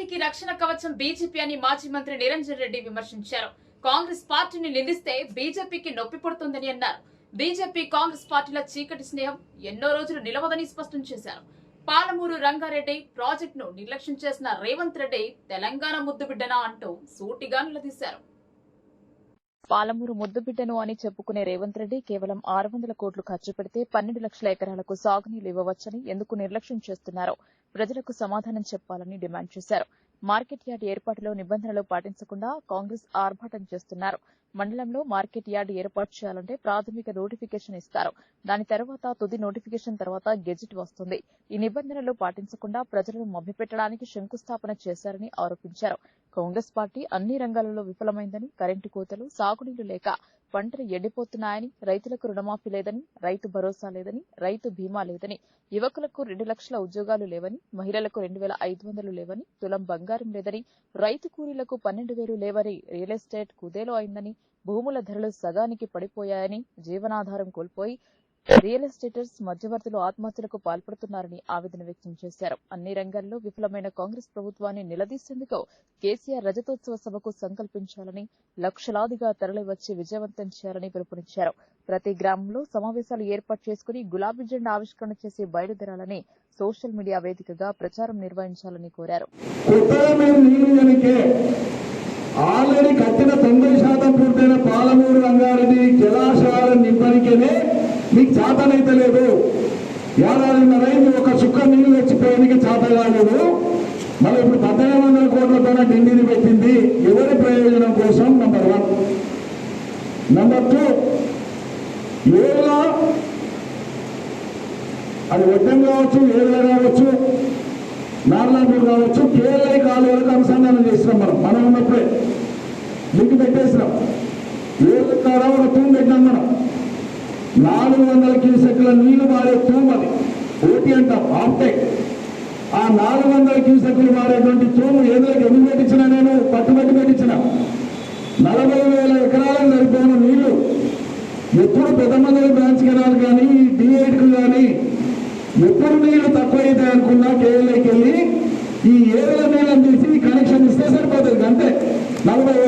పార్టీకి రక్షణ కవచం బీజేపీ అని మాజీ మంత్రి నిరంజన్ రెడ్డి విమర్శించారు. కాంగ్రెస్ పార్టీని నిందిస్తే బీజేపీకి నొప్పి పడుతుందని అన్నారు. బీజేపీ కాంగ్రెస్ పార్టీల చీకటి స్నేహం ఎన్నో రోజులు నిలవదని స్పష్టం చేశారు. పాలమూరు రంగారెడ్డి ప్రాజెక్టును నిర్లక్ష్యం చేసిన రేవంత్ రెడ్డి తెలంగాణ ముద్దుబిడ్డనా అంటూ సూటిగా నిలదీశారు. పాలమూరు ముద్దుబిడ్డను అని చెప్పుకునే రేవంత్ రెడ్డి కేవలం ఆరు వందల కోట్లు ఖర్చు పెడితే పన్నెండు లక్షల ఎకరాలకు సాగునీళ్ళు ఇవ్వవచ్చని ఎందుకు నిర్లక్ష్యం చేస్తున్నారో ప్రజలకు సమాధానం చెప్పాలని డిమాండ్ చేశారు. మార్కెట్ యార్డ్ ఏర్పాటులో నిబంధనలు పాటించకుండా కాంగ్రెస్ ఆర్భాటం చేస్తున్నారు. మండలంలో మార్కెట్ యార్డ్ ఏర్పాటు చేయాలంటే ప్రాథమిక నోటిఫికేషన్ ఇస్తారు. దాని తర్వాత తుది నోటిఫికేషన్ తర్వాత గెజిట్ వస్తుంది. ఈ నిబంధనలు పాటించకుండా ప్రజలను మభ్యపెట్టడానికి శంకుస్థాపన చేశారని ఆరోపించారు. కాంగ్రెస్ పార్టీ అన్ని రంగాలలో విఫలమైందని కరెంటు కోతలు సాగునీళ్ళు లేక పంటలు ఎండిపోతున్నాయని రైతులకు రుణమాఫీ లేదని రైతు భరోసా లేదని రైతు బీమా లేదని యువకులకు రెండు లక్షల ఉద్యోగాలు లేవని మహిళలకు రెండు వేల ఐదు వందలు లేవని తులం బంగారం లేదని రైతు కూలీలకు పన్నెండు వేలు లేవని రియల్ ఎస్టేట్ కుదేలో అయిందని భూముల ధరలు సగానికి పడిపోయాయని జీవనాధారం కోల్పోయి రియల్ ఎస్టేటర్స్ మధ్యవర్తులు ఆత్మహత్యలకు పాల్పడుతున్నారని ఆవేదన వ్యక్తం చేశారు. అన్ని రంగాల్లో విఫలమైన కాంగ్రెస్ ప్రభుత్వాన్ని నిలదీసేందుకు కేసీఆర్ రజతోత్సవ సభకు సంకల్పించాలని లక్షలాదిగా తరలివచ్చి విజయవంతం చేయాలని పిలుపునిచ్చారు. ప్రతి గ్రామంలో సమావేశాలు ఏర్పాటు చేసుకుని గులాబీ జెండా ఆవిష్కరణ చేసి బయలుదేరాలని సోషల్ మీడియా వేదికగా ప్రచారం నిర్వహించాలని కోరారు. మీకు చేతనైతే లేదు. ఏడాదిన్నరైంది ఒక చుక్క నీళ్ళు తెచ్చిపోయేందుకు చేత కాలేదు మళ్ళీ ఇప్పుడు పద్దెనిమిది వందల కోట్లతోనే ఢిల్లీని పెట్టింది. ఎవరి ప్రయోజనం కోసం? నంబర్ వన్ నంబర్ టూ ఏళ్ళ అది వడ్డం కావచ్చు ఏళ్ళ కావచ్చు నార్లాపూర్ కావచ్చు కేఎల్ఐ కాలువలకు అనుసంధానం చేసినాం మనం. మనం ఉన్నప్పుడే. లింక్ పెట్టేసినాం ఏళ్ళ ద్వారా ఒక తూము పెట్టినాం మనం. నాలుగు వందల క్యూసెక్ల నీళ్ళు మారే తూము అది ఓటీ అంటాం ఆప్టెక్. ఆ నాలుగు వందల క్యూసెక్లు మారేటువంటి తూము ఏదులకు ఎందుకు పెట్టించిన నేను పట్టుబట్టి పెట్టించిన నలభై వేల ఎకరాలకు సరిపోయిన నీళ్ళు. ఎప్పుడు పెద్దమంది బ్రాంచ్ కెనాల్ కానీ డిఐడ్కు కానీ ఎప్పుడు నీళ్ళు తక్కువైతే అనుకున్నా కేఎల్ఐకి వెళ్ళి ఈ ఏళ్ళ నీళ్ళని తీసి కనెక్షన్ ఇస్తే సరిపోతుంది అంతే. నలభై